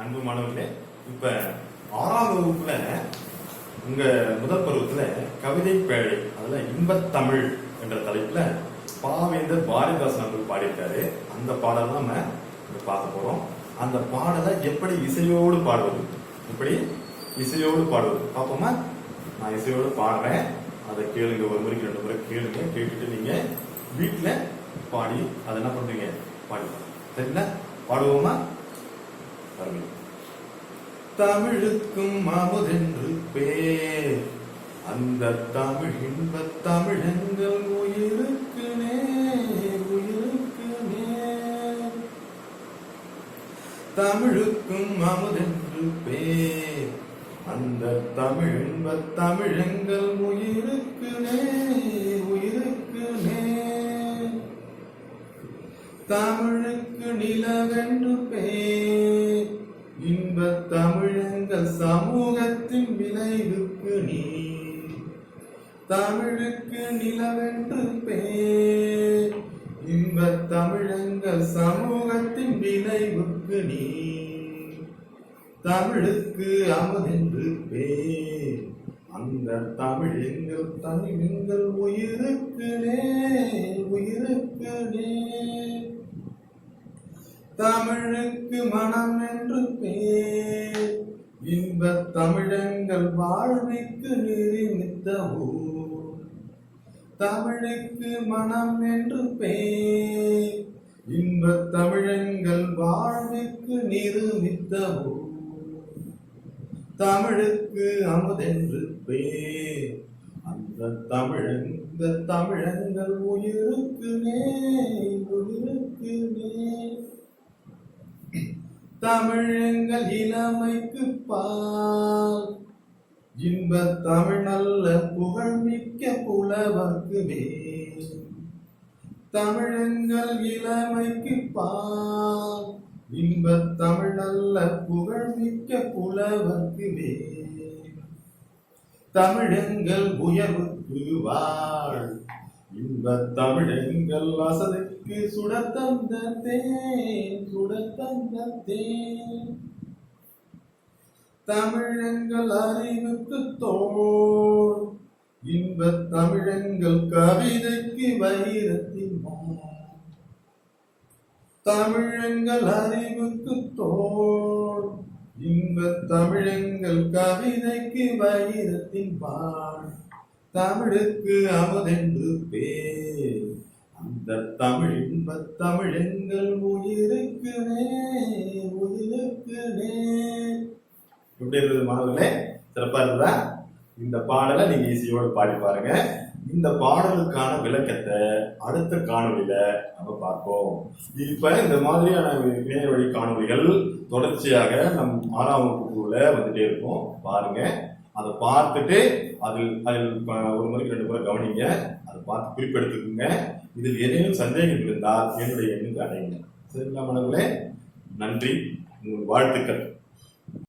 அன்பு மாணவர்களே இப்ப ஆறாம் வகுப்புல உங்க முதல் பருவத்துல கவிதை பேழை அதுல இன்பத்தமிழ் என்ற தலைப்புல பாவேந்தர் பாரதிதாசன் அவர்கள் பாடியிருக்காரு. அந்த பாடல் தான் நம்ம பார்க்க போறோம். அந்த பாடலை எப்படி இசையோடு பாடுவது? எப்படி இசையோடு பாடுவது? பார்ப்போமா? நான் இசையோடு பாடுறேன். அதை கேளுங்க. ஒரு முறைக்கு ரெண்டு முறை கேளுங்க. கேட்டுட்டு நீங்க வீட்டுல பாடி அதை என்ன பண்றீங்க? பாடி சரிங்களா? பாடுவோமா? தமிழுக்கும் அமுதென்று பேர். அந்த தமிழ் இன்ப தமிழங்கள் உயிருக்கு உயிருக்கு நேர். தமிழுக்கும் அமுதென்று பேர். அந்த தமிழ் இன்ப தமிழங்கள் உயிருக்கு உயிருக்கு தமிழுக்கு நிலவென்று பேர். தமிழுக்கு நிலவென்று பேர். இன்ப தமிழங்கள் சமூகத்தின் விளைவுக்கு நீ தமிழுக்கு அமுதென்று பேர். அந்த தமிழெங்கள் தமிழெங்கள் உயிருக்கு நேர் உயிருக்கு நேர். தமிழுக்கு மனம் என்று பேர். இன்ப தமிழங்கள் வாழ்விக்கு நிறுமித்த ஊர். தமிழுக்கு மனம் என்று பேர். இன்ப தமிழங்கள் வாழ்வுக்கு நிறுமித்த தமிழுக்கு அமுதென்று பேர். அந்த தமிழங்க தமிழங்கள் உயிருக்கு உயிருக்கு தமிழங்கள் இளமைக்கு பால். இன்ப தமிழ் நல்ல புகழ்மிக்க புலவர்க்கு தமிழங்கள் இளமைக்கு பால் இன்ப தமிழ் அல்ல புகழ்மிக்க புலவர்க்கு மேல் தமிழங்கள் உயர்வுக்கு வாழ் இன்ப தமிழங்கள் வசதிக்கு சுடத்தந்த தேன் சுடத்தந்த தேன். தமிழங்கள் அறிவுக்கு தோல் இன்பத் தமிழங்கள் கவிதைக்கு வைரத்தின் மான். தமிழங்கள் அறிவுக்கு தோல். இன்பத் தமிழங்கள் கவிதைக்கு வைரத்தின் பால். தமிழுக்கு அமுதென்று பேர். அந்த தமிழ் இன்பத் தமிழெங்கள் உயிருக்கு உயிருக்கு எப்படி இருக்குது மாணவர்களே சிறப்பா இருக்குதா? இந்த பாடலை நீங்க ஈஸியோடு பாடி பாருங்க. இந்த பாடலுக்கான விளக்கத்தை அடுத்த காணொலியில நம்ம பார்ப்போம். இப்ப இந்த மாதிரியான இணையவழி காணொலிகள் காணொளிகள் தொடர்ச்சியாக நம் ஆறாம் வகுப்புல வந்துட்டே இருக்கும். பாருங்க. அதை பார்த்துட்டு அதில் அதில் ஒரு முறைக்கு ரெண்டு முறை கவனிங்க. அதை பார்த்து குறிப்பெடுத்துக்குங்க. இதில் ஏதேனும் சந்தேகம் இருந்தால் என்னுடைய எண்ணுக்கு அடையுங்க சரிங்களா மனங்களே நன்றி. உங்கள் வாழ்த்துக்கள்.